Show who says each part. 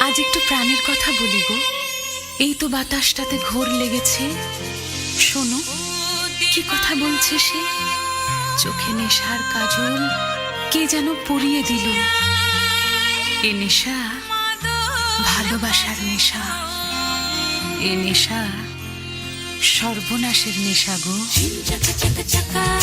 Speaker 1: আজ একটু প্রাণের কথা বলি গো। এই তো বাতাসটাতে ঘোর লেগেছে। শোনো, কি কথা বলছে সে? চোখে নেশার কাজল, কে যেন পরিয়ে দিল। এ নেশা ভালোবাসার নেশা। এ নেশা সর্বনাশের নেশা গো।
Speaker 2: চাকা চাকা চাকা